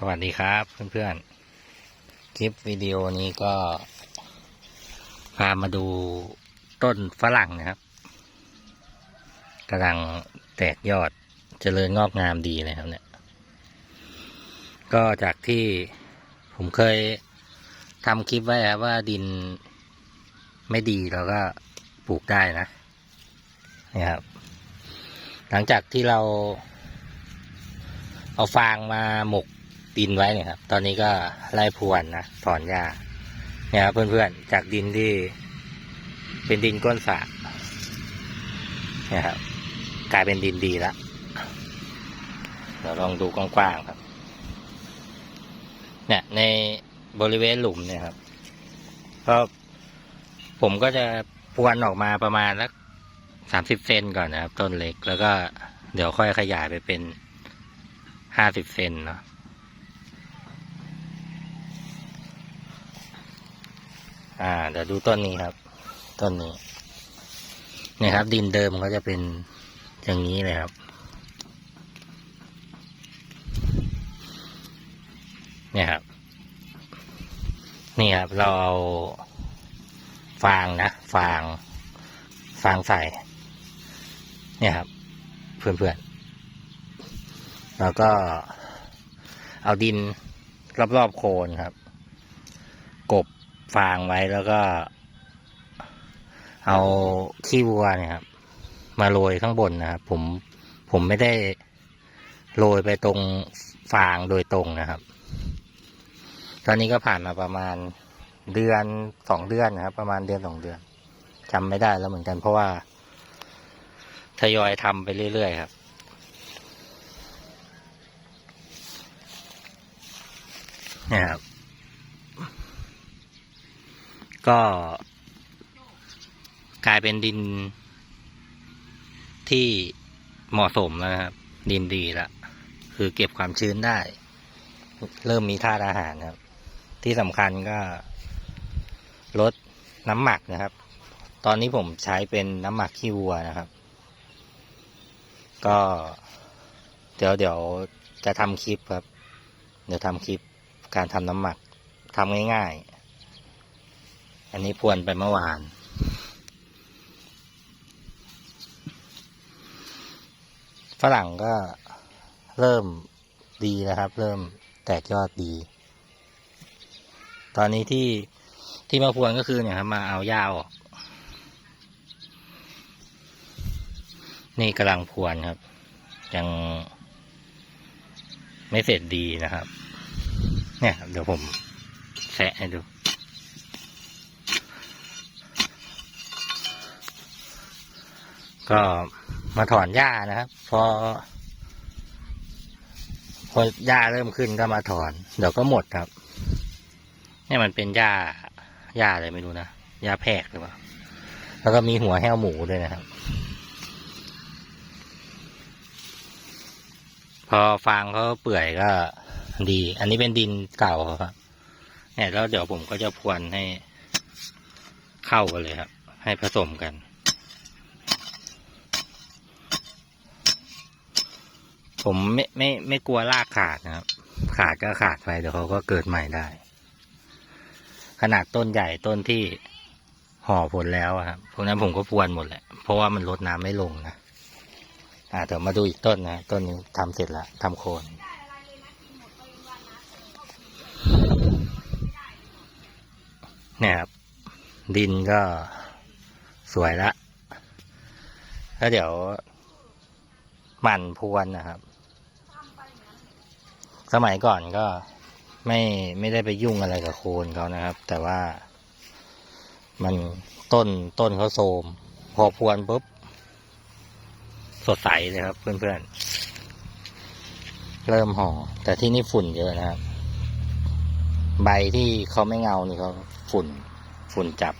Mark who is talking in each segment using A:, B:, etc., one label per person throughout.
A: สวัสดีครับเพื่อนๆ คลิปวิดีโอนี้ก็ พามาดูต้นฝรั่งนะครับกำลังแตกยอดเจริญงอกงามดีเลยครับเนี่ย ก็จากที่ผมเคยทำคลิปไว้ครับว่าดินไม่ดีเราก็ปลูกได้นะนี่ครับ หลังจากที่เราเอาฟางมาหมก ดินไว้เนี่ยครับ ตอนนี้ก็ไล่พรวนนะถอนหญ้าเนี่ยครับเพื่อนๆ จากดินที่ เป็นดินก้นสระเนี่ยครับ กลายเป็นดินดีแล้วเดี๋ยวลองดูกว้างๆครับ เนี่ย ในบริเวณหลุมเนี่ยครับก็ผมก็จะพรวนออกมาประมาณสักสามสิบเซนก่อนนะครับ ต้นเล็กแล้วก็เดี๋ยวค่อยขยายไปเป็นห้าสิบเซนเนาะ อ่า เดี๋ยวดูต้นนี้ครับ ต้นนี้นี่ครับ ดินเดิมก็จะเป็นอย่างนี้เลยครับ เนี่ยครับ นี่ครับ เราเอาฟางนะ ฟาง ฟางใส่ เนี่ยครับ เพื่อนๆ แล้วก็เอาดินรอบๆโคนครับ ฟางไว้แล้วก็ เอาขี้วัวเนี่ยครับ มาโรยข้างบนนะครับผมผมไม่ได้โรยไปตรงฟางโดยตรงนะครับ ตอนนี้ก็ผ่านมาประมาณเดือนสองเดือนนะครับ ประมาณเดือนสองเดือนจำไม่ได้แล้วเหมือนกันเพราะว่าทยอยทำไปเรื่อยๆครับนี่ครับ ก็กลายเป็นดินที่เหมาะสมแล้วนะครับ ดินดีล้วคือเก็บความชื้นได้ เริ่มมีธาตุอาหารครับ ที่สำคัญก็ลดน้ำหมักนะครับ ตอนนี้ผมใช้เป็นน้ำหมักขี้วัวนะครับ ก็ เดี๋ยวเดี๋ยวจะทำคลิปครับ เดี๋ยวทำคลิปการทำน้ำหมักทำง่ายๆ อันนี้พรวนไปเมื่อวาน ฝรั่งก็เริ่มดีนะครับ เริ่มแตกยอดดี ตอนนี้ที่ที่มาพรวนก็คือเนี่ยครับมาเอาหญ้าออก นี่กำลังพรวนครับ ยังไม่เสร็จดีนะครับ เนี่ย เดี๋ยวผมแสะให้ดู ก็มาถอนหญ้านะครับ พอ พอหญ้าเริ่มขึ้นก็มาถอน เดี๋ยวก็หมดครับนี่มันเป็นหญ้าหญ้าอะไรไม่รู้นะหญ้าแพรกหรือเปล่าแล้วก็มีหัวแห้วหมูด้วยนะครับ พอฟางเขาเปื่อยก็ดี อันนี้เป็นดินเก่าครับเนี่ยแล้วเดี๋ยวผมก็จะพรวนให้เข้ากันเลยครับ ให้ผสมกัน ผมไม่ไม่ไม่กลัวรากขาดนะครับ ขาดก็ขาดไปเดี๋ยวเขาก็เกิดใหม่ได้ ขนาดต้นใหญ่ต้นที่ห่อผลแล้วอะครับพวกนั้นผมก็พรวนหมดแหละ เพราะว่ามันลดน้ำไม่ลงนะอ่าเดี๋ยวมาดูอีกต้นนะ ต้นนี้ทำเสร็จแล้วทำโคน เนี่ยครับ ดินก็สวยละแล้วเดี๋ยวหมั่นพรวนนะครับ สมัยก่อนก็ไม่ไม่ได้ไปยุ่งอะไรกับโคนเขานะครับ แต่ว่ามันต้นต้นเขาโทมพอพรวนปุ๊บ สดใสเลยครับ เพื่อนๆ เริ่มห่อ แต่ที่นี่ฝุ่นเยอะนะครับ ใบที่เขาไม่เงานี่เขาฝุ่น ฝุ่นจับ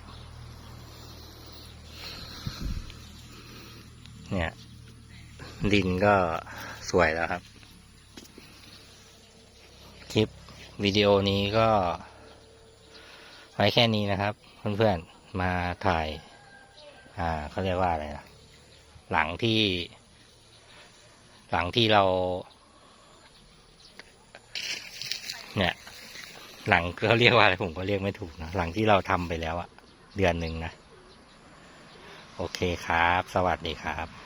A: เนี่ย ดินก็สวยแล้วครับ คลิป วิดีโอนี้ก็ไว้แค่นี้นะครับ เพื่อนๆมาถ่าย อ่าเขาเรียกว่าอะไรนะหลังที่ หลังที่เรา เนี่ย หลังเขาเรียกว่าอะไรผมก็เรียกไม่ถูกนะหลังที่เราทำไปแล้วอะเดือนหนึ่งนะ โอเคครับ สวัสดีครับ